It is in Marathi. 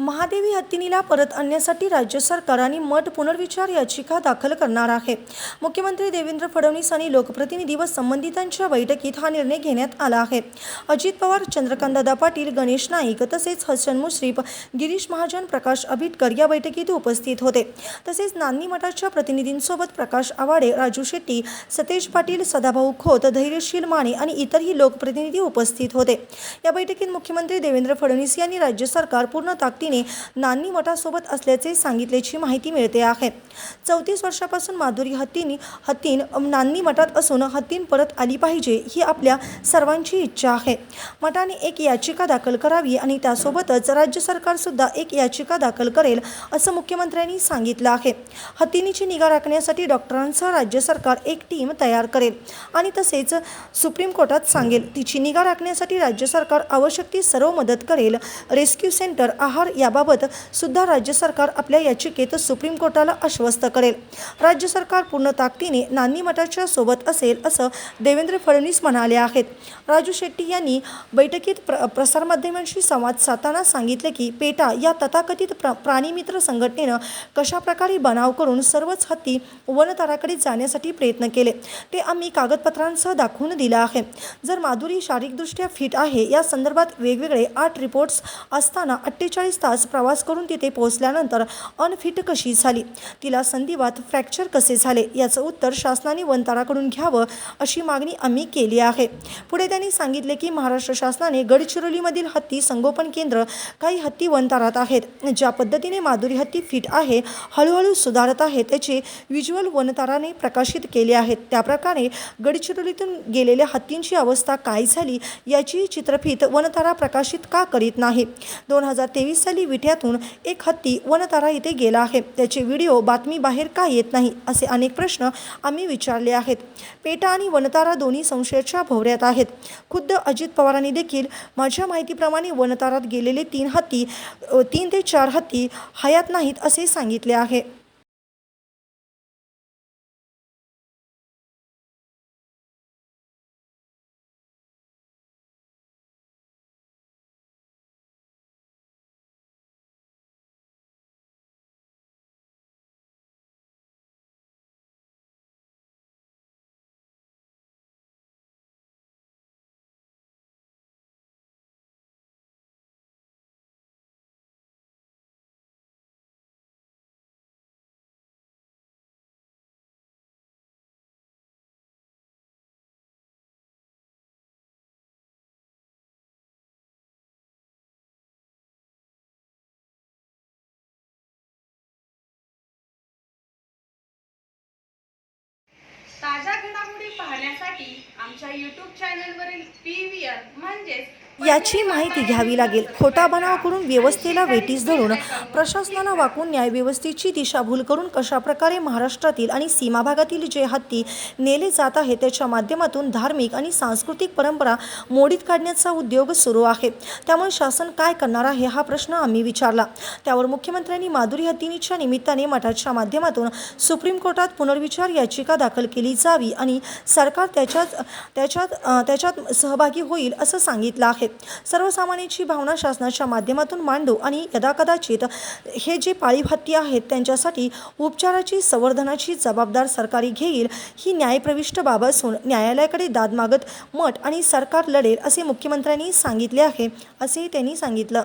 महादेवी हत्तीनीला परत आणण्यासाठी राज्य सरकार आणि मठ पुनर्विचार याचिका दाखल करणार आहे. मुख्यमंत्री देवेंद्र फडणवीस आणि लोकप्रतिनिधी व संबंधितांच्या बैठकीत हा निर्णय घेण्यात आला आहे. अजित पवार चंद्रकांतदादा पाटील गणेश नाईक तसेच हसन मुश्रीफ गिरीश महाजन प्रकाश आबिटकर या बैठकीत उपस्थित होते. तसेच नांदी मठाच्या प्रतिनिधींसोबत प्रकाश आवाडे राजू शेट्टी सतेज पाटील सदाभाऊ खोत धैर्यशील माने आणि इतरही लोकप्रतिनिधी उपस्थित होते. या बैठकीत मुख्यमंत्री देवेंद्र फडणवीस यांनी राज्य सरकार पूर्ण पत्नीने नानी मठासोबत असल्याचे सांगितल्याची माहिती मिळते आहे. चौतीस वर्षापासून माधुरी हत्तीनी हत्तीन नांदी मठात असून हत्तीन परत आली पाहिजे ही आपल्या सर्वांची इच्छा आहे. मठाने एक याचिका दाखल करावी आणि त्यासोबतच राज्य सरकारसुद्धा एक याचिका दाखल करेल असं मुख्यमंत्र्यांनी सांगितलं आहे. हत्तीनीची निगा राखण्यासाठी डॉक्टरांसह राज्य सरकार एक टीम तयार करेल आणि तसेच सुप्रीम कोर्टात सांगेल तिची निगा राखण्यासाठी राज्य सरकार आवश्यक ती सर्व मदत करेल. रेस्क्यू सेंटर आहार याबाबत सुद्धा राज्य सरकार आपल्या याचिकेत सुप्रीम कोर्टाला आश्वस्त करेल. राज्य सरकार पूर्ण ताकदीने नान्नी मठाच्या सोबत असेल असं देवेंद्र फडणवीस म्हणाले आहेत. राजू शेट्टी यांनी बैठकीत प्र प्रसारमाध्यमांशी संवाद साधताना सांगितले की पेटा या तथाकथित प्र प्राणीमित्र संघटनेनं कशाप्रकारे बनाव करून सर्वच हत्ती वनताराकडे जाण्यासाठी प्रयत्न केले ते आम्ही कागदपत्रांसह दाखवून दिलं आहे. जर माधुरी शारीरिकदृष्ट्या फिट आहे या संदर्भात वेगवेगळे आठ रिपोर्ट्स असताना अठ्ठेचाळीस तास प्रवास करून तिथे पोहोचल्यानंतर अनफिट कशी झाली? तिला संधिवात फ्रॅक्चर कसे झाले? याचं उत्तर शासनाने वनताराकडून घ्यावं अशी मागणी आम्ही केली आहे. पुढे त्यांनी सांगितले की महाराष्ट्र शासनाने गडचिरोलीमधील हत्ती संगोपन केंद्र काही हत्ती वनतारात आहेत. ज्या पद्धतीने माधुरी हत्ती फिट आहे हळूहळू सुधारत आहे त्याचे व्हिज्युअल वनताराने प्रकाशित केले आहेत. त्याप्रकारे गडचिरोलीतून गेलेल्या हत्तींची अवस्था काय झाली याची चित्रफित वनतारा प्रकाशित का करीत नाही? दोन हजार तेवीस साली विठ्यातून एक हत्ती वनतारा इथे गेला आहे. त्याचे व्हिडिओ बातमी बाहेर का येत नाही असे अनेक प्रश्न आम्ही विचारले आहेत. पेटा आणि वनतारा दोन्ही संशयाच्या भोवऱ्यात आहेत. खुद्द अजित पवारांनी देखील माझ्या माहितीप्रमाणे वनतारात गेलेले तीन हत्ती तीन ते चार हत्ती हयात नाहीत असे सांगितले आहे. पाहण्यासाठी आमच्या यूट्यूब चॅनलवरील पी व्ही आर म्हणजेच याची माहिती घ्यावी लागेल. खोटा बनाव करून व्यवस्थेला वेटीस धरून प्रशासनाला वाकून न्यायव्यवस्थेची दिशाभूल करून कशाप्रकारे महाराष्ट्रातील आणि सीमा भागातील जे हत्ती नेले जात आहे त्याच्या माध्यमातून धार्मिक आणि सांस्कृतिक परंपरा मोडीत काढण्याचा उद्योग सुरू आहे. त्यामुळे शासन काय करणार आहे हा प्रश्न आम्ही विचारला. त्यावर मुख्यमंत्र्यांनी माधुरी हत्तीनीच्या निमित्ताने मठाच्या माध्यमातून सुप्रीम कोर्टात पुनर्विचार याचिका दाखल केली जावी आणि सरकार त्याच्यात त्याच्यात त्याच्यात सहभागी होईल असं सांगितलं आहे. सर्वसामान्यांची भावना शासनाच्या माध्यमातून मांडू आणि यदाकदाचित हे जे पाळीभाती आहेत त्यांच्यासाठी उपचाराची संवर्धनाची जबाबदार सरकारी घेईल ही न्यायप्रविष्ट बाब असून न्यायालयाकडे दाद मागत मठ आणि सरकार लढेल असे मुख्यमंत्र्यांनी सांगितले आहे असेही त्यांनी सांगितलं.